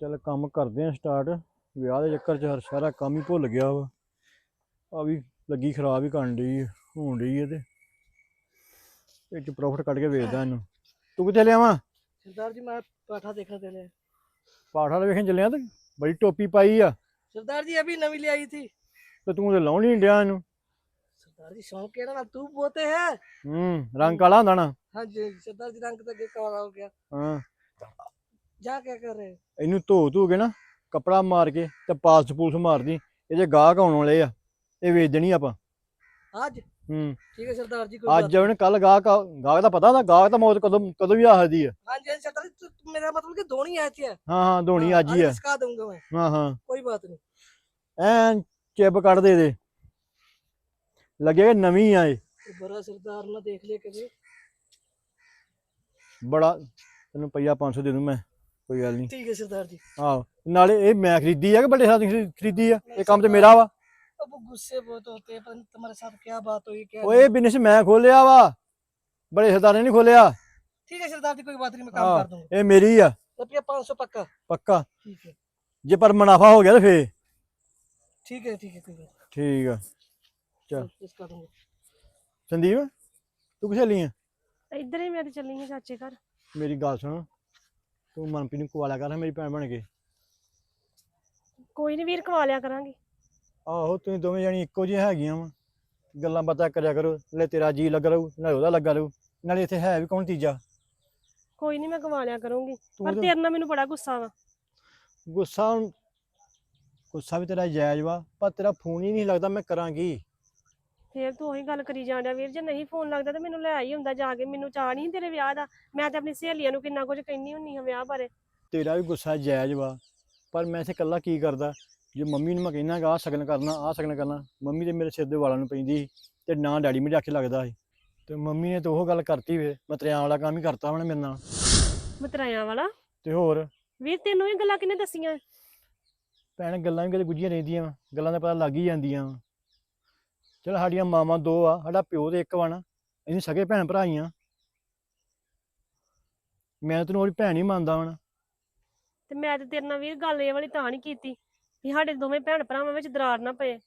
ਚਲ ਕੰਮ ਕਰਦੇ ਆ ਸਟਾਰਟ ਵਿਆਹ ਦੇ ਚੱਕਰ 'ਚ ਹਰ ਸਾਰਾ ਕੰਮ ਹੀ ਭੁੱਲ ਗਿਆ ਵਾ। ਆ ਵੀ ਲੱਗੀ ਖਰਾਬ ਹੀ ਕਰਨ ਡਈ ਹੋਣ ਡਈ ਇਹਦੇ ਇਹ ਚ ਪ੍ਰੋਫਿਟ ਕੱਢ ਕੇ ਵੇਚਦਾ ਇਹਨੂੰ। ਤੂੰ ਕਿੱਥੇ ਲਿਆਵਾ ਸਰਦਾਰ ਜੀ ਮੈਂ ਪਰਾਠਾ ਦੇਖਣ ਤੇ ਲਿਆ। ਪਰਾਠਾ ਵੇਖਣ ਚੱਲਿਆ ਤੇ? ਬੜੀ ਟੋਪੀ ਪਾਈ ਆ। ਸਰਦਾਰ ਜੀ ਅਭੀ ਨਵੀਂ ਲਿਆਈ ਥੀ ਤੇ ਤੂੰ ਤੇ ਲਾਉਣੀ ਡਿਆ ਇਹਨੂੰ। ਸਰਦਾਰ ਜੀ ਸ਼ੌਂਕ ਕਿਹੜਾ ਨਾ ਤੂੰ ਬੋਤੇ ਹੈ। ਹੂੰ ਰੰਗ ਕਾਲਾ ਹੁੰਦਾ ਨਾ। ਹਾਂਜੀ ਸਰਦਾਰ ਜੀ ਰੰਗ ਤਾਂ ਅੱਗੇ ਕਾਲਾ ਹੋ ਗਿਆ। ਹਾਂ। ਜਾ ਕੇ ਕਰੇ ਇਹਨੂੰ ਧੋ ਧੋ ਕੇ ਨਾ ਕਪੜਾ ਮਾਰ ਕੇ ਤੇ ਪਾਸ ਪੂਸ ਮਾਰ ਦੀ ਇਹਦੇ ਗਾਹਕ ਆਉਣ ਵਾਲੇ ਆ ਇਹ ਵੇਚ ਦੇਣੀ ਆਪਾਂ। ਅੱਜ? ਹੂੰ। ਠੀਕ ਹੈ ਸਰਦਾਰ ਜੀ ਕੋਈ ਅੱਜ ਉਹਨੇ ਕੱਲ ਗਾਹਕ ਗਾਹਕ ਦਾ ਪਤਾ ਨਾ ਗਾਹਕ ਤਾਂ ਮੌਤ ਕਦੋਂ ਕਦੋਂ ਵੀ ਆਹਦੀ ਹੈ ਹਾਂਜੀ ਹਾਂ ਹਾਂ ਧੋਣੀ ਅੱਜ ਹੀ ਹੈ ਹਾਂ ਹਾਂ। ਕੋਈ ਬਾਤ ਨਹੀਂ। ਐ ਚਿਪ ਕੱਢ ਦੇ ਦੇ। ਲੱਗੇਗਾ ਨਵੀਂ ਆਏ ਬੜਾ ਸਰਦਾਰ ਨਾਲ ਦੇਖ ਲਿਆ ਕਦੇ ਬੜਾ ਤੈਨੂੰ ਪਈਆ 500 ਦੇ ਦੂੰ ਮੈਂ। ਕੋਈ ਗੱਲ ਨਹੀਂ ठीक है सरदार जी ਆਹੋ ਨਾਲੇ ਇਹ ਮੈਂ ਖਰੀਦੀ ਆ ਕਿ ਬੜੇ ਸਾਥ ਖਰੀਦੀ ਆ ਇਹ ਕੰਮ ਤੇ ਮੇਰਾ ਵਾ अब वो गुस्से बहुत होते हैं पर तुम्हारे साथ क्या बात हुई क्या ਓਏ ਬਿਜ਼ਨਸ ਮੈਂ ਖੋਲਿਆ ਵਾ ਬੜੇ ਸਰਦਾਰ ਨੇ ਨਹੀਂ ਖੋਲਿਆ नहीं। ठीक है सरदार जी कोई बात नहीं मैं काम हाँ। कर दूंगा ਇਹ ਮੇਰੀ ਆ रुपया पाँच सौ पक्का ਪੱਕਾ ठीक है ਜੇ ਪਰ ਮੁਨਾਫਾ ਹੋ ਗਿਆ ਤੇ ਫੇਰ ठीक है ठीक है कोई बात नहीं। ਠੀਕ ਆ ਚੱਲ। सब इसका दूंगा ਸੰਦੀਪ ਤੂੰ ਕਿੱਥੇ ਲਈ ਆ ਇੱਧਰ ਹੀ ਮੈਂ ਤੇ ਚੱਲੀ ਹਾਂ ਚਾਚੇ ਘਰ ਮੇਰੀ ਗੱਲ ਸੁਣ ਤੂੰ ਮਨਪ੍ਰੀਤ ਨੂੰ ਕੁਆਲਾ ਕਰ ਮੇਰੀ ਭੈਣ ਬਣ ਕੇ। ਕੋਈ ਨਹੀਂ ਵੀਰ ਕਵਾ ਲਿਆ ਕਰਾਂਗੇ। ਆਹੋ ਤੁਸੀਂ ਦੋਵੇਂ ਜਾਣੀ ਇੱਕੋ ਜਿਹੀਆਂ ਹੈਗੀਆਂ ਵਾ। ਗੱਲਾਂ ਬਾਤਾਂ ਕਰਿਆ ਕਰੋ ਲੈ ਤੇਰਾ ਜੀ ਲੱਗਾ ਰਹੂ ਨਾਲੇ ਉਹਦਾ ਲੱਗਾ ਰਹੂ ਨਾਲੇ ਇੱਥੇ ਹੈ ਵੀ ਕੌਣ ਤੀਜਾ? ਕੋਈ ਨਹੀਂ ਮੈਂ ਕਵਾ ਲਿਆ ਕਰੂੰਗੀ ਪਰ ਤਾਂ- ਤੇਰੇ ਨਾਲ ਮੈਨੂੰ ਬੜਾ ਗੁੱਸਾ ਵਾ। ਗੁੱਸਾ ਗੁੱਸਾ ਵੀ ਤੇਰਾ ਜਾਇਜ਼ ਵਾ ਪਰ ਤੇਰਾ ਫੋਨ ਹੀ ਨਹੀਂ ਲੱਗਦਾ ਮੈਂ ਕਰਾਂਗੀ। ਫੇਰ ਤੂੰ ਉਹੀ ਗੱਲ ਕਰੀ ਜਾਣ ਡਿਆ ਵੀਰ ਜੇ ਨਹੀਂ ਫੋਨ ਲੱਗਦਾ ਤੇ ਮੈਨੂੰ ਲੈ ਆਈ ਹੁੰਦਾ ਜਾ ਕੇ ਮੈਨੂੰ ਚਾਹ ਨਹੀਂ ਤੇਰੇ ਵਿਆਹ ਦਾ। ਮੈਂ ਤੇ ਆਪਣੀ ਸਹੇਲੀਆਂ ਨੂੰ ਕਿੰਨਾ ਕੁਝ ਕਹਿੰਦੀ ਹੁੰਨੀ ਹਾਂ ਵਿਆਹ ਬਾਰੇ। ਤੇਰਾ ਵੀ ਗੁੱਸਾ ਜਾਇਜ਼ ਵਾ ਪਰ ਮੈਂ ਇੱਥੇ ਇਕੱਲਾ ਕੀ ਕਰਦਾ? ਜੇ ਮੰਮੀ ਨੂੰ ਮੈਂ ਕਹਿੰਦਾ ਗਾ ਸ਼ਗਨ ਕਰਨਾ ਆਹ ਸ਼ਗਨ ਕਰਨਾ ਮੰਮੀ ਤੇ ਮੇਰੇ ਸਿਰ ਦੇ ਵਾਲਾਂ ਨੂੰ ਪੈਂਦੀ ਸੀ ਤੇ ਨਾ ਡੈਡੀ ਮੇਰੇ ਆਖੇ ਲੱਗਦਾ ਸੀ। ਤੇ ਮੰਮੀ ਨੇ ਤਾਂ ਉਹ ਗੱਲ ਕਰਤੀ ਵੇ ਮੈਂ ਤਰਿਆਂ ਵਾਲਾ ਕੰਮ ਹੀ ਕਰਤਾ ਹੁਣ ਮੇਰੇ ਨਾਲ। ਮਤਰਾਇਆ ਵਾਲਾ? ਤੇ ਹੋਰ? ਵੀਰ ਤੈਨੂੰ ਇਹ ਗੱਲਾਂ ਕਿਹਨੇ ਦੱਸੀਆਂ? ਭੈਣ ਗੱਲਾਂ ਵੀ ਕਦੇ ਗੁੱਝੀਆਂ ਰਹਿੰਦੀਆਂ ਵਾਂ, ਗੱਲਾਂ ਦਾ ਪਤਾ ਲੱਗ ਹੀ ਜਾਂਦੀਆਂ ਵਾ। ਚਲ ਸਾਡੀਆਂ ਮਾਵਾਂ ਦੋ ਆ ਸਾਡਾ ਪਿਓ ਤੇ ਇੱਕ ਵਾ ਨਾ ਅਸੀਂ ਸਗੇ ਭੈਣ ਭਰਾ ਹੀ ਆ। ਮੈਂ ਤੈਨੂੰ ਉਹਦੀ ਭੈਣ ਹੀ ਮੰਨਦਾ ਹੁਣ ਤੇ ਮੈਂ ਤੇ ਤੇਰੇ ਨਾਲ ਵੀਰ ਗੱਲ ਇਹ ਵਾਲੀ ਤਾਂ ਨਹੀਂ ਕੀਤੀ ਵੀ ਸਾਡੇ ਦੋਵੇਂ ਭੈਣ ਭਰਾਵਾਂ ਵਿੱਚ ਦਰਾਰ ਨਾ ਪਏ।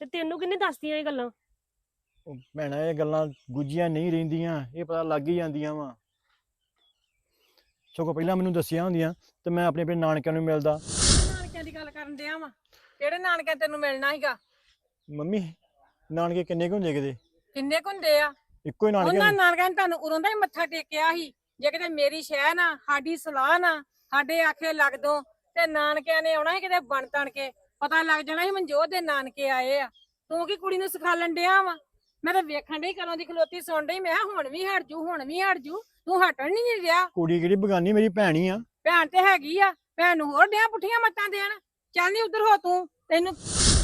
ਤੇ ਤੈਨੂੰ ਕਿਹਨੇ ਦੱਸਤੀਆਂ ਇਹ ਗੱਲਾਂ? ਉਹ ਭੈਣਾ ਇਹ ਗੱਲਾਂ ਗੁੱਝੀਆਂ ਨਹੀਂ ਰਹਿੰਦੀਆਂ ਇਹ ਪਤਾ ਲੱਗ ਹੀ ਜਾਂਦੀਆਂ ਵਾ। ਸਗੋਂ ਪਹਿਲਾਂ ਮੈਨੂੰ ਦੱਸਿਆ ਹੁੰਦੀਆਂ ਤੇ ਮੈਂ ਆਪਣੇ ਆਪਣੇ ਨਾਨਕਿਆਂ ਨੂੰ ਮਿਲਦਾ। ਨਾਨਕਿਆਂ ਦੀ ਗੱਲ ਕਰਨ ਡਿਆ ਵਾ। ਕਿਹੜੇ ਨਾਨਕਿਆਂ ਤੈਨੂੰ ਮਿਲਣਾ ਸੀਗਾ? ਮੰਮੀ ਨਾਨਕੇ ਕਿੰਨੇ ਕੁ ਹੁੰਦੇ ਕਿਤੇ? ਕਿੰਨੇ ਕੁ ਹੁੰਦੇ ਆ? ਇੱਕੋ ਹੀ ਨਾਨਕੇ ਉਹਨਾਂ ਹੁੰਦੇ? ਨੇ ਤੁਹਾਨੂੰ ਉਰੋਂ ਦਾ ਹੀ ਮੱਥਾ ਟੇਕਿਆ ਸੀ। ਜੇ ਕਿਤੇ ਮੇਰੀ ਸ਼ਹਿ ਨਾ ਸਾਡੀ ਸਲਾਹ ਨਾ ਸਾਡੇ ਆਖੇ ਲੱਗ ਦੋ ਤੇ ਨਾਨਕਿਆਂ ਨੇ ਆਉਣਾ ਸੀ ਕਿਤੇ ਬਣ ਤਣ ਕੇ। ਪਤਾ ਲੱਗ ਜਾਣਾ ਸੀ ਮਨਜੋਤ ਦੇ ਨਾਨਕੇ ਆਏ ਆ। ਤੂੰ ਕੀ ਕੁੜੀ ਨੂੰ ਸਿਖਾਲਣ ਡਿਆ ਵਾ? ਮੈਂ ਤਾਂ ਵੇਖਣ ਡਈ ਕਦੋਂ ਦੀ ਖਲੋਤੀ ਸੁਣ ਡਈ ਮੈਂ ਕਿਹਾ ਹੁਣ ਵੀ ਹਟ ਜੂ ਹੁਣ ਵੀ ਹਟ ਜੂ ਤੂੰ ਹਟਣ ਨਹੀਂ ਰਿਹਾ ਕੁੜੀ ਕਿਹੜੀ ਬਗਾਨੀ ਮੇਰੀ ਭੈਣ ਹੀ ਆ। ਭੈਣ ਤੇ ਹੈਗੀ ਆ। ਭੈਣ ਨੂੰ ਹੋਰ ਡਿਆ ਪੁੱਠੀਆਂ ਮੱਤਾਂ ਦੇਣ? ਚੱਲ ਨੀ ਉਧਰ ਹੋ ਤੂੰ। ਤੈਨੂੰ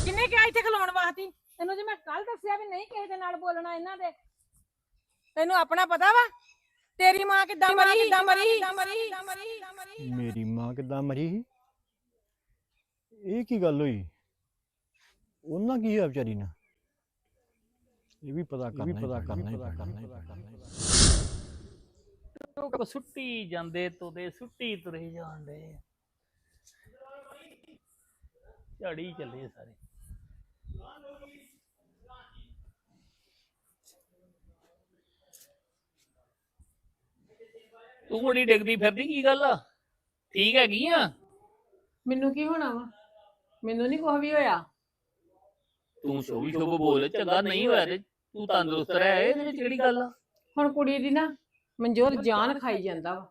ਕਿੰਨੇ ਕਿਹਾ ਇੱਥੇ ਖਲੋਣ ਵਾਸਤੇ? ਤੈਨੂੰ ਜੇ ਮੈਂ ਕੱਲ ਦੱਸਿਆ ਵੀ ਨਹੀਂ ਕਿਸੇ ਦੇ ਨਾਲ ਬੋਲਣਾ ਇਹਨਾਂ ਦੇ ਤੈਨੂੰ ਆਪਣਾ ਪਤਾ ਵਾ? ਤੇਰੀ ਮਾਂ ਕਿੱਦਾਂ ਮਰੀ? ਕਿੱਦਾਂ ਮਰੀ? ਕਿੱਦਾਂ ਮਰੀ? ਕਿੱਦਾਂ ਮਰੀ? ਮੇਰੀ ਮਾਂ ਕਿੱਦਾਂ ਮਰੀ? ਇਹ ਕੀ ਗੱਲ ਹੋਈ? ਉਹਨਾਂ ਕੀ ਹੋਇਆ ਵਿਚਾਰੀ ਨਾਲ? ਇਹ ਵੀ ਪਤਾ ਕਰਨਾ ਹੀ ਪਤਾ ਕਰਨਾ ਹੀ ਕਰਨਾ ਹੀ ਕਰਨਾ ਲੋਕ ਸੁੱਟੀ ਜਾਂਦੇ ਤੁਰੇ ਸੁੱਟੀ ਤੁਰੇ ਜਾਂਦੇ ਝੜੀ ਚੱਲੇ ਸਾਰੇ। ਤੂੰ ਬੜੀ ਡਿੱਗਦੀ ਫਿਰਦੀ ਕੀ ਗੱਲ ਆ? ਠੀਕ ਹੈਗੀ ਆ? ਮੈਨੂੰ ਕੀ ਹੋਣਾ ਵਾ? ਮੈਨੂੰ ਨਹੀਂ ਕੁਝ ਵੀ ਹੋਇਆ। ਤੂੰ ਸ਼ੋਭੀ ਸ਼ੋਭ ਬੋਲ ਚੰਗਾ ਨਹੀਂ ਹੋਇਆ ਤੇ ਤੂੰ ਤੰਦਰੁਸਤ ਰਹਿ ਇਹਦੇ ਵਿੱਚ ਕਿਹੜੀ ਗੱਲ ਆ? ਹੁਣ ਕੁੜੀ ਦੀ ਨਾ ਮਨਜੋਤ ਜਾਨ ਖਾਈ ਜਾਂਦਾ ਵਾ।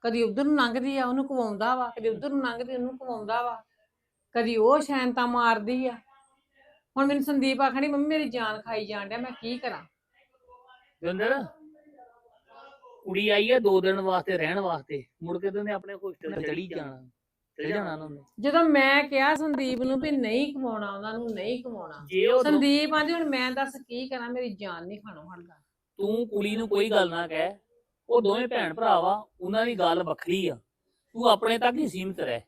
ਕਦੀ ਉਧਰ ਨੂੰ ਲੰਘਦੀ ਆ ਉਹਨੂੰ ਕਵਾਉਂਦਾ ਵਾ। ਕਦੀ ਉਧਰ ਨੂੰ ਲੰਘਦੀ ਉਹਨੂੰ ਕਵਾਉਂਦਾ ਵਾ। ਕਦੀ ਉਹ ਸ਼ੈਂਤਾ ਮਾਰਦੀ ਆ। ਹੁਣ ਮੈਨੂੰ ਸੰਦੀਪ ਆਖਣੀ ਮੰਮੀ ਮੇਰੀ ਜਾਨ ਖਾਈ ਜਾਣ ਡਿਆ ਮੈਂ ਕੀ ਕਰਾਂ? ਦੰਦਰ ਕੁੜੀ ਆਈ ਆ ਦੋ ਦਿਨ ਵਾਸਤੇ ਰਹਿਣ ਵਾਸਤੇ। ਮੁੜ ਕੇ ਤੇ ਉਹਨੇ ਆਪਣੇ ਹੋਸਟਲ ਤੇ ਚੜੀ ਜਾਣਾ। ਚੜੀ ਜਾਣਾ ਉਹਨਾਂ। ਨੇ ਜਦੋਂ ਮੈਂ ਕਿਹਾ ਸੰਦੀਪ ਨੂੰ ਵੀ ਨਹੀਂ ਕਮਾਉਣਾ ਉਹਨਾਂ ਨੂੰ ਨਹੀਂ ਕਮਾਉਣਾ ਜੇ ਉਹ ਦੋ- ਸੰਦੀਪ ਆਂਦੀ ਹੁਣ ਮੈਂ ਦੱਸ ਕੀ ਕਰਾਂ ਮੇਰੀ ਜਾਨ ਨਹੀਂ ਖਾਣੋਂ ਹਟਦਾ। ਤੂੰ ਕੁੜੀ ਨੂੰ ਕੋਈ ਗੱਲ ਨਾ ਕਹਿ। ਉਹ ਦੋਵੇਂ ਭੈਣ ਭਰਾ ਵਾ ਉਹਨਾਂ ਦੀ ਗੱਲ ਵੱਖਰੀ ਆ। ਤੂੰ ਆਪਣੇ ਤੱਕ ਹੀ ਸੀਮਿਤ ਰਹਿ।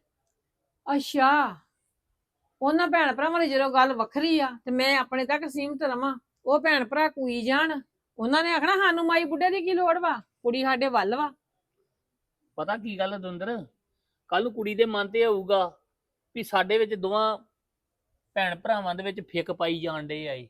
ਅੱਛਾ। ਉਹਨਾਂ ਭੈਣ ਭਰਾਵਾਂ ਦੀ ਜਦੋਂ ਗੱਲ ਵੱਖਰੀ ਆ ਤੇ ਮੈਂ ਆਪਣੇ ਤੱਕ ਸੀਮਤ ਰਵਾਂ। ਉਹ ਭੈਣ ਭਰਾ ਕੋਈ ਜਾਣ। ਉਹਨਾਂ ਨੇ ਆਖਣਾ ਸਾਨੂੰ ਮਾਈ ਬੁੱਢੇ ਦੀ ਕੀ ਲੋੜ ਵਾ? ਕੁੜੀ ਸਾਡੇ ਵੱਲ ਵਾ। ਪਤਾ ਕੀ ਗੱਲ ਆ ਦਵਿੰਦਰ? ਕੱਲ ਨੂੰ ਕੁੜੀ ਦੇ ਮਨ ਤੇ ਆਊਗਾ ਵੀ ਸਾਡੇ ਵਿੱਚ ਦੋਵਾਂ ਭੈਣ ਭਰਾਵਾਂ ਦੇ ਵਿੱਚ ਫਿੱਕ ਪਾਈ ਜਾਣ ਡੇ ਆਏ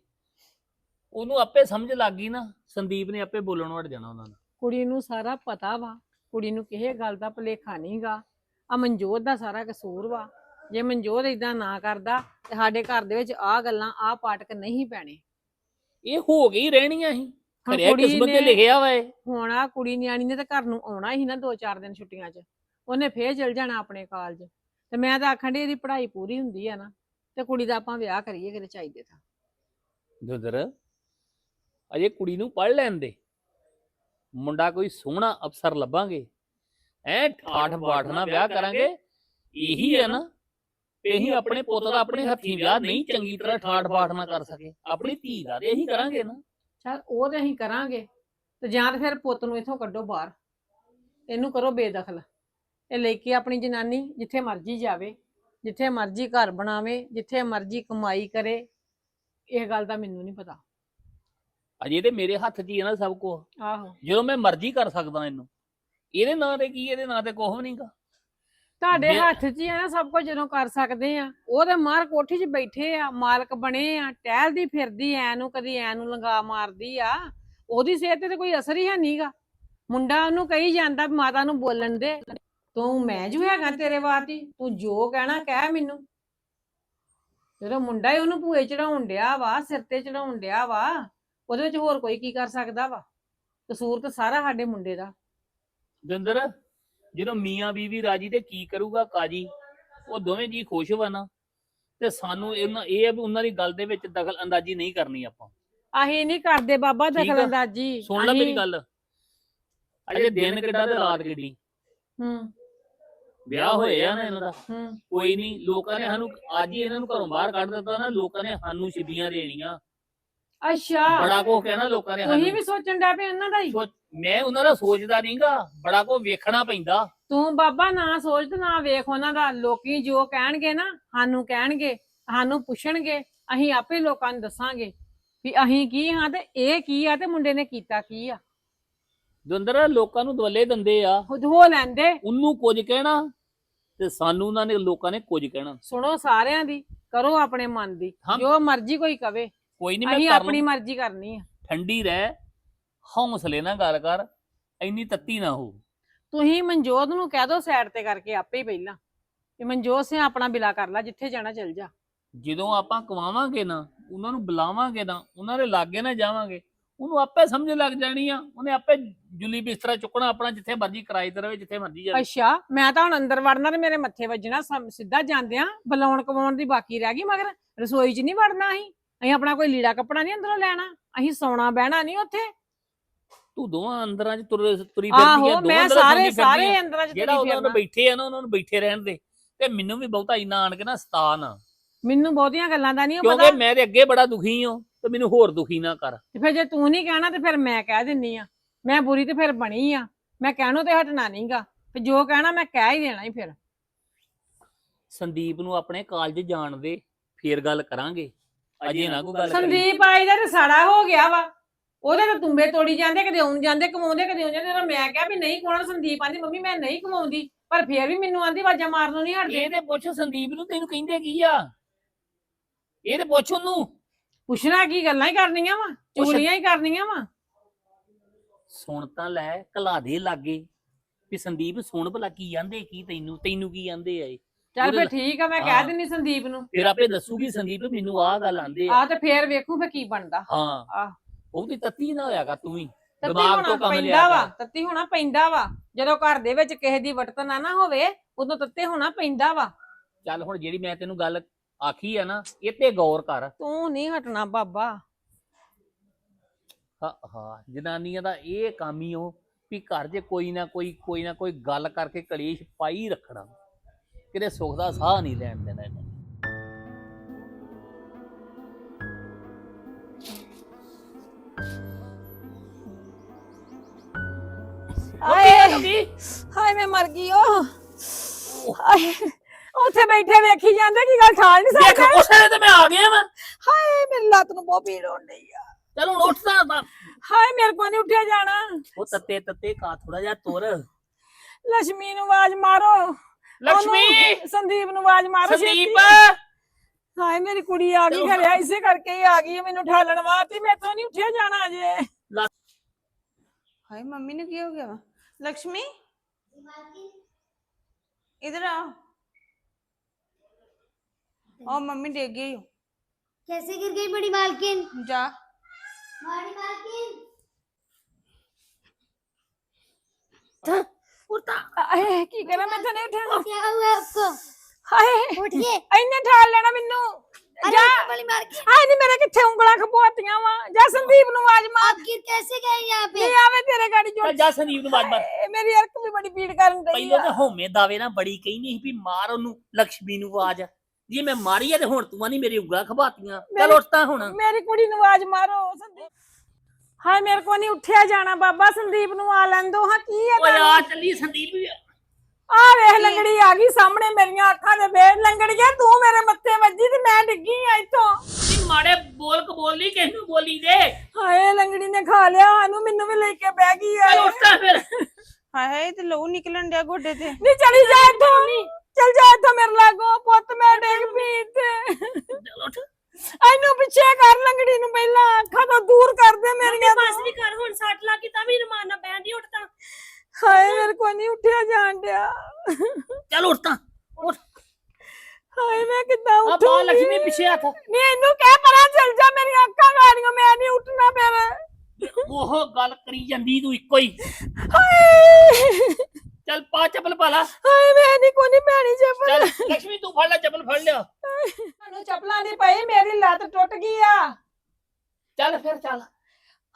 ਉਹਨੂੰ ਆਪੇ ਸਮਝ ਲੱਗ ਗਈ ਨਾ ਸੰਦੀਪ ਨੇ ਆਪੇ ਬੋਲਣ ਵੜ ਜਾਣਾ ਉਹਨਾਂ ਨੂੰ। ਕੁੜੀ ਨੂੰ ਸਾਰਾ ਪਤਾ ਵਾ ਕੁੜੀ ਨੂੰ ਕਿਸੇ ਗੱਲ ਦਾ ਭੁਲੇਖਾ ਨਹੀਂਗਾ ਆ ਮਨਜੋਤ ਦਾ ਸਾਰਾ ਕਸੂਰ ਵਾ। ਜੇ ਮਨਜੋਤ ਇਦਾਂ ਨਾ ਕਰਦਾ ਤੇ ਸਾਡੇ ਘਰ ਦੇ ਵਿੱਚ ਆ ਗੱਲਾਂ ਆ ਪਾਟਕ ਨਹੀਂ ਪੈਣੇ। ਇਹ ਹੋ ਗਈ ਰਹਿਣੀਆਂ ਸੀ ਹੁਣ ਖਰਿਆ ਕੁੜੀ ਕਿਸਮਤ ਤੇ ਨੇ- ਲਿਖਿਆ ਵਾ ਇਹ? ਹੁਣ ਆ ਕੁੜੀ ਨਿਆਣੀ ਨੇ ਤਾਂ ਘਰ ਨੂੰ ਆਉਣਾ ਹੀ ਨਾ ਦੋ ਚਾਰ ਦਿਨ ਛੁੱਟੀਆਂ 'ਚ। ਉਹਨੇ ਫੇਰ ਚਲ ਜਾਣਾ ਆਪਣੇ ਕਾਲਜ। ਤੇ ਮੈਂ ਤਾਂ ਆਖਣ ਡਈ ਇਹਦੀ ਪੜ੍ਹਾਈ ਪੂਰੀ ਹੁੰਦੀ ਆ ਨਾ ਤੇ ਕੁੜੀ ਦਾ ਆਪਾਂ ਵਿਆਹ ਕਰੀਏ ਕਿਤੇ ਚਾਹੀਦੇ ਤਾਂ। ਦੁਦਰ ਅਜੇ ਕੁੜੀ ਨੂੰ ਪੜ ਲੈਣ ਦੇ। ਮੁੰਡਾ ਕੋਈ ਸੋਹਣਾ ਅਫਸਰ ਲੱਭਾਂਗੇ। ਐ ਠਾਠ ਬਾਠ ਨਾਲ ਵਿਆਹ ਕਰਾਂਗੇ। ਇਹੀ ਹੈ ਨਾ ਤੇ ਅਸੀਂ ਆਪਣੇ ਪੁੱਤ ਦਾ ਆਪਣੇ ਹੱਥੀਂ ਵਿਆਹ ਨਹੀਂ ਚੰਗੀ ਤਰ੍ਹਾਂ ਠਾਠ ਬਾਠ ਨਾਲ ਕਰ ਸਕੇ। ਆਪਣੀ ਧੀ ਦਾ ਤੇ ਇਹੀ ਕਰਾਂਗੇ ਨਾ। ਚਲ ਉਹ ਤੇ ਅਸੀਂ ਕਰਾਂਗੇ ਤੇ ਜਾਂ ਤੇ ਫਿਰ ਪੁੱਤ ਨੂੰ ਇੱਥੋਂ ਕੱਢੋ ਬਾਹਰ। ਇਹਨੂੰ ਕਰੋ ਬੇਦਖਲ। ਇਹ ਲੈ ਕੇ ਆਪਣੀ ਜਨਾਨੀ ਜਿੱਥੇ ਮਰਜ਼ੀ ਜਾਵੇ ਜਿੱਥੇ ਮਰਜ਼ੀ ਘਰ ਬਣਾਵੇ ਜਿੱਥੇ ਮਰਜ਼ੀ ਕਮਾਈ ਕਰੇ। ਇਹ ਗੱਲ ਦਾ ਮੈਨੂੰ ਨਹੀਂ ਪਤਾ। ਅਜੇ ਤੇ ਮੇਰੇ ਹੱਥ 'ਚ ਹੀ ਹੈ ਨਾ ਸਭ ਕੁਝ ਆਹੋ। ਜਦੋਂ ਮੈਂ ਮਰਜ਼ੀ ਕਰ ਸਕਦਾ ਇਹਨੂੰ। ਇਹਦੇ ਨਾਂ ਤੇ ਕੀ ਇਹਦੇ ਨਾਂ ਤੇ ਕੁਝ ਵੀ ਨਹੀਂਗਾ ਤੁਹਾਡੇ ਹੱਥ 'ਚ ਹੀ ਆ ਨਾ ਸਭ ਕੁਝ ਜਦੋਂ ਕਰ ਸਕਦੇ ਆ। ਉਹ ਤੇ ਮਾਰ ਕੋਠੀ 'ਚ ਬੈਠੇ ਆ ਮਾਲਕ ਬਣੇ ਆ ਟਹਿਲਦੀ ਫਿਰਦੀ ਐ ਨੂੰ ਕਦੀ ਐ ਨੂੰ ਲੰਗਾ ਮਾਰਦੀ ਆ। ਉਹਦੀ ਸਿਹਤ ਤੇ ਤਾਂ ਕੋਈ ਅਸਰ ਹੀ ਹੈ ਨਹੀਂਗਾ ਮੁੰਡਾ ਉਹਨੂੰ ਕਹੀ ਜਾਂਦਾ ਵੀ ਮਾਤਾ ਨੂੰ ਬੋਲਣ ਦੇ। ਤੂੰ ਮੈਂ ਜੂ ਹੈਗਾ ਤੇਰੇ ਵਾਤੀ ਤੂੰ ਜੋ ਕਹਿਣਾ ਕਹਿ ਮੈਨੂੰ। ਜਦੋਂ ਮੁੰਡਾ ਹੀ ਉਹਨੂੰ ਭੂਏ ਚੜਾਉਣ ਡਿਆ ਵਾ ਸਿਰ ਤੇ ਚੜਾਉਣ ਡਿਆ ਵਾ ਉਹਦੇ ਵਿੱਚ ਹੋਰ ਕੋਈ ਕੀ ਕਰ ਸਕਦਾ ਵਾ? ਕਸੂਰ ਤਾਂ ਸਾਰਾ ਸਾਡੇ ਮੁੰਡੇ ਦਾ। ਜਿੰਦਰ ਜਦੋਂ ਮੀਆਂ ਬੀਵੀ ਰਾਜੀ ਤੇ ਕੀ ਕਰੂਗਾ ਕਾਜੀ? ਉਹ ਦੋਵੇਂ ਜੀ ਖੁਸ਼ ਵਾ ਨਾ। ਤੇ ਸਾਨੂੰ ਇਹਨਾਂ ਇਹ ਹੈ ਵੀ ਉਹਨਾਂ ਦੀ ਗੱਲ ਦੇ ਵਿੱਚ ਦਖਲ ਅੰਦਾਜ਼ੀ ਨਹੀਂ ਕਰਨੀ ਆਪਾਂ। ਅਸੀਂ ਨਹੀਂ ਕਰਦੇ ਬਾਬਾ ਠੀਕ ਆ। ਦਖਲਅੰਦਾਜ਼ੀ ਸੁਣ ਲੈ ਮੇਰੀ ਗੱਲ। ਅਜੇ ਦਿਨ ਕਿੱਡਾ ਤੇ ਰਾਤ ਕਿੱਡੀ? ਹੂੰ। ਵਿਆਹ ਹੋਏ ਆ ਨਾ ਇਹਨਾਂ ਦਾ। ਹੂੰ। ਕੋਈ ਨਹੀਂ ਲੋਕਾਂ ਨੇ ਸਾਨੂੰ ਅੱਜ ਹੀ ਇਹਨਾਂ ਨੂੰ ਘਰੋਂ ਬਾਹਰ ਕੱਢ ਦਿੱਤਾ ਨਾ ਲੋਕਾਂ ਨੇ ਸਾਨੂੰ ਸਿੱਧੀਆਂ ਦੇਣੀਆਂ। ਅੱਛਾ। ਬੜਾ ਕੋ ਕਹਿਣਾ ਲੋਕਾਂ ਨੇ ਤੁਸੀਂ ਸਾਨੂੰ ਵੀ ਸੋਚਣ ਡਿਆ ਪਿਆ ਉਹਨਾਂ ਦਾ ਹੀ। ਸੋਚ- ਮੈਂ ਉਹਨਾਂ ਦਾ ਸੋਚਦਾ ਨਹੀਂਗਾ। ਬੜਾ ਕੋ ਵੇਖਣਾ ਪੈਂਦਾ। ਤੂੰ ਬਾਬਾ ਨਾ ਸੋਚ ਤੇ ਨਾ ਵੇਖ ਉਹਨਾਂ ਦਾ। ਲੋਕੀ ਜੋ ਕਹਿਣਗੇ ਨਾ ਸਾਨੂੰ ਕਹਿਣਗੇ ਸਾਨੂੰ ਪੁੱਛਣਗੇ ਅਸੀਂ ਆਪੇ ਲੋਕਾਂ ਨੂੰ ਦੱਸਾਂਗੇ ਵੀ ਅਸੀਂ ਕੀ ਹਾਂ ਤੇ ਇਹ ਕੀ ਆ ਤੇ ਮੁੰਡੇ ਨੇ ਕੀਤਾ ਕੀ ਆ। ਦੁੰਦਰ ਲੋਕਾਂ ਨੂੰ ਦਵੱਲੇ ਦਿੰਦੇ ਆ। ਖੁਦ ਹੋ ਲੈਂਦੇ। ਉਹਨੂੰ ਕੁਝ ਕਹਿਣਾ ਤੇ ਸਾਨੂੰ ਉਹਨਾਂ ਨੇ ਲੋਕਾਂ ਨੇ ਕੁਝ ਕਹਿਣਾ। ਸੁਣੋ ਸਾਰਿਆਂ ਦੀ ਕਰੋ ਆਪਣੇ ਮਨ ਦੀ। ਜੋ ਮਰਜ਼ੀ ਕੋਈ ਕਵੇ। ਕੋਈ ਨਹੀਂ ਮੈਂ ਕਰ ਆਪਣੀ ਲਊਂ। ਮਰਜ਼ੀ ਕਰਨੀ ਆ। ਠੰਡੀ ਰਹਿ ਹੌਸਲੇ ਨਾਲ ਗੱਲ ਕਰ ਇੰਨੀ ਤੱਤੀ ਨਾ ਹੋ। ਤੁਸੀਂ ਮਨਜੋਤ ਨੂੰ ਕਹਿ ਦੋ ਸਾਈਡ ਤੇ ਕਰਕੇ ਆਪੇ ਹੀ ਪਹਿਲਾਂ ਕਿ ਮਨਜੋਤ ਸੇ ਆਪਣਾ ਬਿਲਾ ਕਰ ਲੈ ਜਿੱਥੇ ਜਾਣਾ ਚੱਲ ਜਾ। ਜਦੋਂ ਆਪਾਂ ਕਮਾਵਾਂਗੇ ਨਾ ਉਹਨਾਂ ਨੂੰ ਬੁਲਾਵਾਂਗੇ ਨਾ ਉਹਨਾਂ ਦੇ ਲਾਗੇ ਨਾ ਜਾਵਾਂਗੇ ਉਹਨੂੰ ਆਪੇ ਸਮਝ ਲੱਗ ਜਾਣੀ ਆ ਉਹਨੇ ਆਪੇ ਜੁਲੀ ਬਿਸਤਰਾ ਚੁੱਕਣਾ ਆਪਣਾ ਜਿੱਥੇ ਮਰਜ਼ੀ ਕਿਰਾਏ ਤੇ ਰਵੇ ਜਿੱਥੇ ਮਰਜ਼ੀ ਜਾਵੇ। ਅੱਛਾ ਮੈਂ ਤਾਂ ਹੁਣ ਅੰਦਰ ਵੜਨਾ ਤੇ ਮੇਰੇ ਮੱਥੇ ਵੱਜਣਾ ਸਮ- ਸਿੱਧਾ ਜਾਂਦਿਆਂ ਬੁਲਾਉਣ ਕਵਾਉਣ ਦੀ ਬਾਕੀ ਰਹਿ ਗਈ ਮਗਰ ਰਸੋਈ 'ਚ ਨਹੀਂ ਵੜਨਾ ਅਸੀਂ? ਅਸੀਂ ਆਪਣਾ ਕੋਈ ਲੀੜਾ ਕੱਪੜਾ ਨਹੀਂ ਅੰਦਰੋਂ ਲੈਣਾ ਅਸੀਂ ਸੌਣਾ ਬਹਿਣਾ ਨਹੀਂ ਉੱਥੇ। ਤੂੰ ਦੋਵਾਂ ਅੰਦਰਾਂ 'ਚ ਤੁਰ ਤੁਰੀ ਫਿਰਦੀ ਆਹੋ ਆ ਮੈਂ ਸਾਰੇ ਸਾਰੇ ਅੰਦਰਾਂ 'ਚ ਜਿਹੜਾ ਤੁਰੀ ਉਹਨਾਂ ਨੂੰ ਬੈਠੇ ਆ ਨਾ ਉਹਨਾਂ ਨੂੰ ਬੈਠੇ ਰਹਿਣ ਦੇ। ਤੇ ਮੈਨੂੰ ਵੀ ਬਹੁਤਾ ਇੰਨਾ ਆਣ ਕੇ ਨਾ ਸਤਾ ਨਾ ਮੈਨੂੰ ਬਹੁਤੀਆਂ ਗੱਲਾਂ ਦਾ ਨਹੀਂ ਕਿਉਂਕਿ ਪਤਾ। ਮੈਂ ਤੇ ਅੱਗੇ ਬੜਾ ਦੁਖੀ ਹਾਂ ਤੇ ਮੈਨੂੰ ਹੋਰ ਦੁਖੀ ਨਾ ਕਰ। ਤੇ ਫਿਰ ਜੇ ਤੂੰ ਨਹੀਂ ਕਹਿਣਾ ਤੇ ਫਿਰ ਮੈਂ ਕਹਿ ਦਿੰਨੀ ਆ। ਮੈਂ ਬੁਰੀ ਤੇ ਫਿਰ ਬਣੀ ਆ। ਮੈਂ ਕਹਿਣੋਂ ਤੇ ਹਟਣਾ ਨਹੀਂਗਾ ਤੇ ਜੋ ਕਹਿਣਾ ਮੈਂ ਕਹਿ ਹੀ ਦੇਣਾ ਹੀ ਫਿਰ। ਸੰਦੀਪ ਨੂੰ ਆਪਣੇ ਕਾਲਜ ਜਾਣ ਦੇ ਫੇਰ ਗੱਲ ਕਰਾਂਗੇ। ਅਜੇ ਨਾ ਕੋਈ ਗੱਲ ਕਰੀਂ। ਸੰਦੀਪ ਆਈ ਦਾ ਤੇ ਸਾੜਾ ਹੋ ਗਿਆ ਵਾ। ਉਹਦੇ ਤਾਂ ਤੁੰਬੇ ਤੋੜੀ ਜਾਂਦੇ ਕਦੇ ਆਉਣ ਜਾਂਦੇ ਕਮਾਉਂਦੇ ਕਦੇ ਆਉਣ ਜਾਂਦੇ। ਮੈਂ ਕਿਹਾ ਵੀ ਨਹੀਂ ਕੋਣ ਸੰਦੀਪ ਆਂਦੀ ਮੰਮੀ ਮੈਂ ਨਹੀਂ ਕਮਾਉਂਦੀ ਪਰ ਫੇਰ ਵੀ ਮੈਨੂੰ ਆਂਦੀ ਆਵਾਜ਼ਾਂ ਮਾਰਨੋਂ ਨਹੀਂ ਹਟਦੇ। ਇਹ ਤੇ ਪੁੱਛ ਸੰਦੀਪ ਨੂੰ ਤੈਨੂੰ ਕਹਿੰਦੇ ਕੀ ਆ? ਇਹ ਤੇ ਪੁੱਛ ਉਹਨੂੰ। ਪੁੱਛਣਾ ਕੀ ਗੱਲਾਂ ਹੀ ਕਰਨੀਆਂ ਵਾ ਚੁਗਲੀਆਂ ਹੀ ਕਰਨੀਆਂ ਵਾ। ਸੁਣ ਤਾਂ ਲੈ ਕਲਾ ਦੇ ਲਾਗੇ। ਵੀ ਸੰਦੀਪ ਸੁਣ ਭਲਾ ਕੀ ਜਾਂਦੇ ਕੀ ਤੈਨੂੰ ਤੈਨੂੰ ਕੀ ਜਾਂਦੇ ਆ ਇਹ? ਚੱਲ ਫੇਰ ਠੀਕ ਆ ਮੈਂ ਕਹਿ ਹਾਂ। ਦਿੰਨੀ ਸੰਦੀਪ ਨੂੰ। ਫਿਰ ਆਪੇ ਦੱਸੂਗੀ ਸੰਦੀਪ ਮੈਨੂੰ ਆਹ ਗੱਲ ਆਂਦੇ ਆ। ਆ ਤੇ ਫੇਰ ਵੇਖੂ ਫੇ ਕੀ ਬਣਦਾ। ਹਾਂ। ਆਹ। ਉਹਦੀ ਤੱਤੀ ਨਾ ਹੋਇਆ ਕਰ ਤੂੰ ਤੱਤੀ ਦਿਮਾਗ ਹੋਣਾ ਤੋਂ ਕੰਮ ਪੈਂਦਾ ਲਿਆ ਵਾ ਕਰ। ਤੱਤੀ ਹੋਣਾ ਪੈਂਦਾ ਵਾ। ਜਦੋਂ ਘਰ ਦੇ ਵਿੱਚ ਕਿਸੇ ਦੀ ਵਰਤਨ ਨਾ ਨਾ ਹੋਵੇ ਉਦੋਂ ਤੱਤੇ ਹੋਣਾ ਪੈਂਦਾ ਵਾ। ਚੱਲ ਹੁਣ ਜਿਹੜੀ ਮੈਂ ਤੈਨੂੰ ਗੱਲ ਆਖੀ ਆ ਨਾ ਇਹ ਤੇ ਗੌਰ ਕਰ। ਤੂੰ ਨਹੀਂ ਹਟਣਾ ਬਾਬਾ। ਹਾਂ ਹਾਂ ਜਨਾਨੀਆਂ ਦਾ ਇਹ ਕੰਮ ਹੀ ਉਹ ਵੀ ਘਰ 'ਚ ਕੋਈ ਨਾ ਕੋਈ ਕੋਈ ਨਾ ਕੋਈ ਗੱਲ ਕਰਕੇ ਕਲੇਸ਼ ਪਾਈ ਰੱਖਣਾ। ਕਿਤੇ ਸੁੱਖ ਦਾ ਸਾਹ ਨਹੀਂ ਲੈਣ ਦੇਣਾ ਇਹਨਾਂ ਨੇ। ਹਾਏ। ਹਾਏ ਮੈਂ ਮਰ ਗਈ ਓ ਹਾਏ ਉੱਥੇ ਬੈਠੇ ਵੇਖੀ ਜਾਂਦੇ ਕੀ ਗੱਲ ਠਾਲ ਨਹੀਂ ਦੇਖ ਸਕਦੇ? ਉਸੇ ਵੇਲੇ ਤੇ ਮੈਂ ਆ ਗਿਆ ਮੈਂ ਹਾਏ ਮੇਰੀ ਲੱਤ ਨੂੰ ਬਹੁਤ ਪੀੜ ਹੋਣ ਡਈ ਆ। ਚਲ ਹੁਣ ਉੱਠਦਾ ਤਾਂ। ਹਾਏ ਮੇਰੇ ਕੋਲ ਨਹੀਂ ਉੱਠਿਆ ਜਾਣਾ। ਉਹ ਤੱਤੇ ਤੱਤੇ ਕਾ ਥੋੜਾ ਜਿਹਾ ਤੁਰ। ਲక్ష్ਮੀ ਨੂੰ ਆਵਾਜ਼ ਮਾਰੋ। ਲక్ష్ਮੀ ਸੰਦੀਪ ਨੂੰ ਆਵਾਜ਼ ਮਾਰੋ ਸੰਦੀਪ ਹਾਏ ਮੇਰੀ ਕੁੜੀ ਆ ਗਈ ਘਰੇ ਇਸੇ ਕਰਕੇ ਹੀ ਆ ਗਈ ਮੈਨੂੰ ਠਾਲਣ ਵਾਸਤੇ ਮੈਂ ਤੋਂ ਨਹੀਂ ਉੱਠਿਆ ਜਾਣਾ ਅਜੇ ਹਾਏ ਮੰਮੀ ਨੂੰ ਕੀ ਹੋ ਗਿਆ ਲక్ష్ਮੀ इधर आओ ओ मम्मी देख गई कैसे गिर गई बड़ी मालकिन जा बड़ी मालकिन उठता ਆਏ ਕੀ ਕਰਾਂ ਮੈਂ ਤਾਂ ਨਹੀਂ उठाना क्या हुआ आपको ਹਾਏ उठिए ਇੰਨੇ ਠਾਲ ਲੈਣਾ ਮੈਨੂੰ। ਜਾ। चप्पल मार के ਆਏ ਨਹੀਂ ਮੇਰੇ ਕਿੱਥੇ ਉਂਗਲਾਂ ਖਪੋਤੀਆਂ ਵਾ? ਜਾ ਸੰਦੀਪ ਨੂੰ ਆਵਾਜ਼ ਮਾਰ। आप गिर कैसे गए यहाँ पे ਨਹੀਂ ਆਵੇ ਤੇਰੇ ਗਾੜੀ ਜੋ। ਜਾ ਸੰਦੀਪ ਨੂੰ ਬਾਤ ਬਾਤ ਮੇਰੀ ਅਰਕ ਵੀ ਬੜੀ ਪੀੜ ਕਰਨ ਰਹੀ ਪਹਿਲਾਂ ਤਾਂ ਹੋਮੇ ਦਾਵੇ ਨਾ ਬੜੀ ਕਹੀ ਨਹੀਂ ਵੀ ਮਾਰ ਉਹਨੂੰ ਲక్ష్ਮੀ ਨੂੰ ਆਵਾਜ਼। ਜੇ ਮੈਂ ਮਾਰੀ ਆ ਤੇ ਹੁਣ ਤੂੰ ਨਹੀਂ ਮੇਰੀ ਉਂਗਲਾਂ ਖਬਾਤੀਆਂ ਚੱਲ ਉੱਠ ਹੁਣ। ਮੇਰੀ ਕੁੜੀ ਨੂੰ ਆਵਾਜ਼ ਮਾਰੋ ਸੰਦੀਪ। ਹਾਏ ਮੇਰੇ ਕੋ ਨਹੀਂ ਉੱਠਿਆ ਜਾਣਾ ਬਾਬਾ ਸੰਦੀਪ ਨੂੰ ਆ ਲੈਂਦੋ ਹਾਂ ਕੀ ਹੈ ਓਏ ਆ ਚੱਲੀ ਸੰਦੀਪ ਆ ਵੇਖ ਲੰਗੜੀ ਆ ਗਈ ਸਾਹਮਣੇ ਮੇਰੀਆਂ ਅੱਖਾਂ ਦੇ ਵੇਖ। ਲੰਗੜੀਆ ਤੂੰ ਮੇਰੇ ਮੱਥੇ ਵੱਜੀ ਤੇ ਮੈਂ ਡਿੱਗੀ ਆ ਇੱਥੋਂ। ਮਾੜੇ ਬੋਲ ਕਬੋਲ ਨਹੀਂ ਕਿਸ ਬੋਲੀ ਦੇ। ਹਾਏ ਲੰਗੜੀ ਨੇ ਖਾ ਲਿਆ ਸਾਨੂੰ ਮੈਨੂੰ ਵੀ ਲੈ ਕੇ ਬਹਿ ਗਈ ਆ ਚਲ ਉੱਠਾ ਫਿਰ। ਹਾਏ ਤੇ ਲਹੂ ਨਿਕਲਣ ਡਿਆ ਗੋਡੇ ਤੇ। ਨਹੀਂ ਚਲੀ ਜਾ ਇੱਥੋਂ। ਚਲ ਜਾ ਇੱਥੋਂ ਮੇਰੇ ਲਾਗੋਂ। ਪੁੱਤ ਮੈਂ ਡਿੱਗ ਪਈ ਤੇ ਉੱਠ। ਇਹਨੂੰ ਪਿੱਛੇ ਕਰ ਲੰਗੜੀ ਨੂੰ ਪਹਿਲਾਂ ਅੱਖਾਂ ਤੋਂ ਦੂਰ ਕਰ ਦੇ ਮੇਰੀਆਂ ਬਸ ਵੀ ਕਰ ਹੁਣ ਸੱਟ ਲਾ ਕੇ ਤਾਂ ਵੀ ਰਮਾਨ ਨਾ ਬਹਿਣ ਦੀ ਉੱਠ ਹਾਏ ਮੇਰੇ ਕੋ ਨਹੀਂ ਉੱਠਿਆ ਜਾਣ ਡਿਆ। ਚੱਲ ਉੱਠ ਉੱਠ। ਹਾਏ ਮੈਂ ਕਿੱਦਾਂ ਉੱਠੂੰਗੀ ਆ ਬਾ ਲక్ష్ਮੀ ਪਿੱਛੇ ਹੱਥ। ਮੈਂ ਇਹਨੂੰ ਕਹਿ ਪਰਾਂ ਚਲ ਜਾ ਮੇਰੀਆਂ ਅੱਖਾਂ ਗਾੜੀਆਂ ਮੈਂ ਨਹੀਂ ਉੱਠਣਾ ਪਿਆ ਉਹ ਗੱਲ ਕਰੀ ਜਾਂਦੀ ਤੂੰ ਇੱਕੋ ਹੀ। ਚੱਲ ਪਾ ਚੱਪਲ ਪਾ ਲਾ। ਹਾਏ ਮੈਂ ਨਹੀਂ ਕੋਈ ਨਹੀਂ ਮੈਣੀ ਚੱਪਲ। ਚੱਲ ਤੂੰ ਫੜ ਲੈ ਚੱਪਲ ਫੜ ਲਿਆ। ਮੈਨੂੰ ਚੱਪਲਾਂ ਦੀ ਪਈ ਮੇਰੀ ਲੱਤ ਟੁੱਟ ਗਈ ਆ। ਚੱਲ ਫਿਰ ਚੱਲ।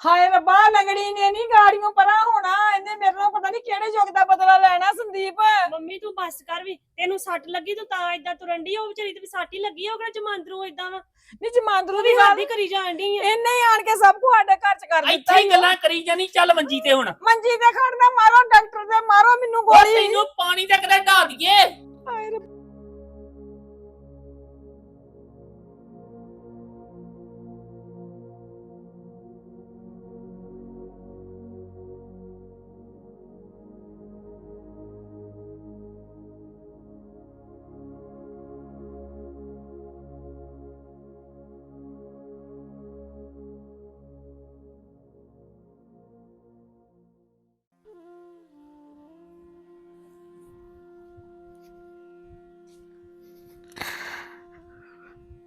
ਹਾਏ ਰੱਬਾ ਲੰਗੜੀ ਨੇ ਨਹੀਂ ਗਾੜੀਆਂ ਪਰਾਂ ਹੋਣਾ ਇਹਨੇ ਮੇਰੇ ਨਾਲ ਪਤਾ ਨਹੀਂ ਕਿਹੜੇ ਯੁੱਗ ਦਾ ਬਦਲਾ ਲੈਣਾ ਸੰਦੀਪ। ਮੰਮੀ ਤੂੰ ਬੱਸ ਕਰ ਵੀ ਤੈਨੂੰ ਸੱਟ ਲੱਗੀ ਤੂੰ ਤਾਂ ਏਦਾਂ ਤੁਰਨ ਡਈ ਉਹ ਵਿਚਾਰੀ ਤੇ ਵੀ ਸੱਟ ਹੀ ਲੱਗੀ ਆ ਉਹ ਕਿਹੜਾ ਜਮਾਂਦਰੂ ਏਦਾਂ ਵਾ। ਨੀ ਜਮਾਂਦਰੂ ਤੂੰ ਦੀ ਵੀ ਗੱਲ ਹੱਦ ਹੀ ਕਰੀ ਜਾਣ ਡਈ ਆ। ਇਹਨੇ ਹੀ ਆਣ ਕੇ ਸਭ ਕੁ ਸਾਡੇ ਘਰ ਚ ਕਰ ਦਿੱਤਾ ਇੱਥੇ ਹੀ। ਗੱਲਾਂ ਕਰੀ ਜਾਨੀ ਚੱਲ ਮੰਜੀ ਤੇ ਹੁਣ। ਮੰਜੀ ਤੇ ਖੜਦਾ ਮਾਰੋ ਡਾਕਟਰ ਦੇ ਮਾਰੋ ਮੈਨੂੰ ਗੋਲੀ। ਤੈਨੂੰ ਪਾਣੀ ਦਾ ਕਿਤੇ ਢਾ ਦਈਏ ਹਾਏ ਰੱਬਾ।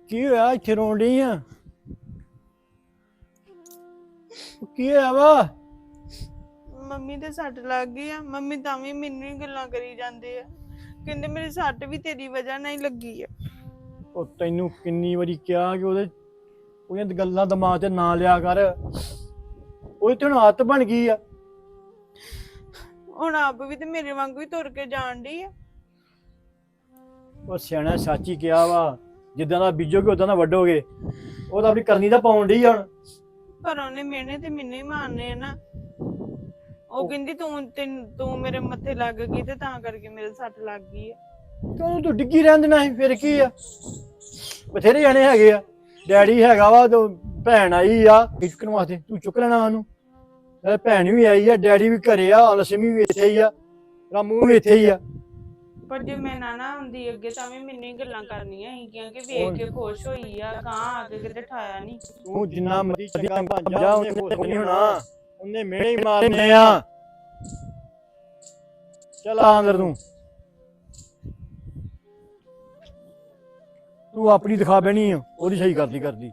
ਕੀ ਹੋਇਆ? ਇੱਥੇ ਰੋਣ ਡਈ ਆ? ਕੀ ਹੋਇਆ ਵਾ? ਮੰਮੀ ਤੇ ਸੱਟ ਲੱਗ ਗਈ ਆ। ਮੰਮੀ ਤਾਂ ਵੀ ਮੈਨੂੰ ਹੀ ਗੱਲਾਂ ਕਰੀ ਜਾਂਦੇ ਆ। ਕਹਿੰਦੇ ਮੇਰੀ ਸੱਟ ਵੀ ਤੇਰੀ ਵਜ੍ਹਾ ਨਾਲ ਹੀ ਲੱਗੀ ਆ। ਉਹ ਤੈਨੂੰ ਕਿੰਨੀ ਵਾਰੀ ਕਿਹਾ ਕਿ ਉਹਦੇ ਉਹਦੀਆਂ ਗੱਲਾਂ ਦਿਮਾਗ 'ਚ ਨਾ ਲਿਆ ਕਰ। ਉਹ ਤੇ ਹੁਣ ਆਦਤ ਬਣ ਗਈ ਆ। ਹੁਣ ਆਪ ਵੀ ਤੇ ਮੇਰੇ ਵਾਂਗੂ ਹੀ ਤੁਰ ਕੇ ਜਾਣ ਡਈ ਆ। ਉਹ ਸਿਆਣਾ ਸੱਚ ਹੀ ਕਿਹਾ ਵਾ। ਜਿੱਦਾਂ ਦਾ ਬੀਜੋਗੇ ਉਦਾਂ ਦਾ ਵੱਢੋਗੇ। ਉਹ ਤਾਂ ਆਪਣੀ ਕਰਨੀ ਦਾ ਪਾਉਣ ਡਈ ਆ ਹੁਣ। ਪਰ ਉਹਨੇ ਮਿਹਨੇ ਤੇ ਮੈਨੂੰ ਹੀ ਮਾਰਨੇ ਆ ਨਾ। ਉਹ ਕਹਿੰਦੀ ਤੂੰ ਤੈਨੂੰ- ਤੂੰ ਮੇਰੇ ਮੱਥੇ ਲੱਗ ਗਈ ਤੇ ਤਾਂ ਕਰਕੇ ਮੇਰੇ ਸੱਟ ਲੱਗ ਗਈ ਆ। ਤੇ ਉਹਨੂੰ ਤੂੰ ਡਿੱਗੀ ਰਹਿਣ ਦੇਣਾ ਸੀ ਫਿਰ ਕੀ ਆ? ਬਥੇਰੇ ਜਾਣੇ ਹੈਗੇ ਆ। ਡੈਡੀ ਹੈਗਾ ਵਾ ਤੇ ਭੈਣ ਆਈ ਆ। ਚੁੱਕਣ ਵਾਸਤੇ ਤੂੰ ਚੁੱਕ ਲੈਣਾ ਉਹਨੂੰ। ਨਾਲੇ ਭੈਣ ਵੀ ਆਈ ਆ ਡੈਡੀ ਵੀ ਘਰੇ ਆ ਲక్ష్ਮੀ ਵੀ ਇੱਥੇ ਹੀ ਆ। ਰਾਮੂ ਵੀ ਇੱਥੇ ਹੀ ਆ। ਪਰ ਜੇ ਮੈਂ ਨਾ ਨਾ ਹੁੰਦੀ ਅੱਗੇ ਤਾਂ ਵੀ ਮੈਨੂੰ ਹੀ ਗੱਲਾਂ ਕਰਨੀਆਂ ਸੀ ਕਿ ਵੇਖ ਕੇ ਖੁਸ਼ ਹੋਈ ਆ ਕਾਂ ਆ ਕੇ ਕਿਤੇ ਠਾਇਆ ਨਹੀਂ ਤੂੰ ਜਿੰਨਾ ਮਰਜ਼ੀ ਚੰਗਾ ਭੱਜ ਜਾ ਉਹਨੇ ਕੁਛ ਨਹੀਂ ਹੋਣਾ। ਉਹਨੇ ਮੇਰੇ ਹੀ ਮਾਰਨੇ ਆ। ਚੱਲ ਆ ਅੰਦਰ ਤੂੰ। ਤੂੰ ਆਪਣੀ ਦਿਖਾ ਬੈਣੀ ਆ ਉਹਦੀ ਸਹੀ ਕਰਦੀ ਕਰਦੀ।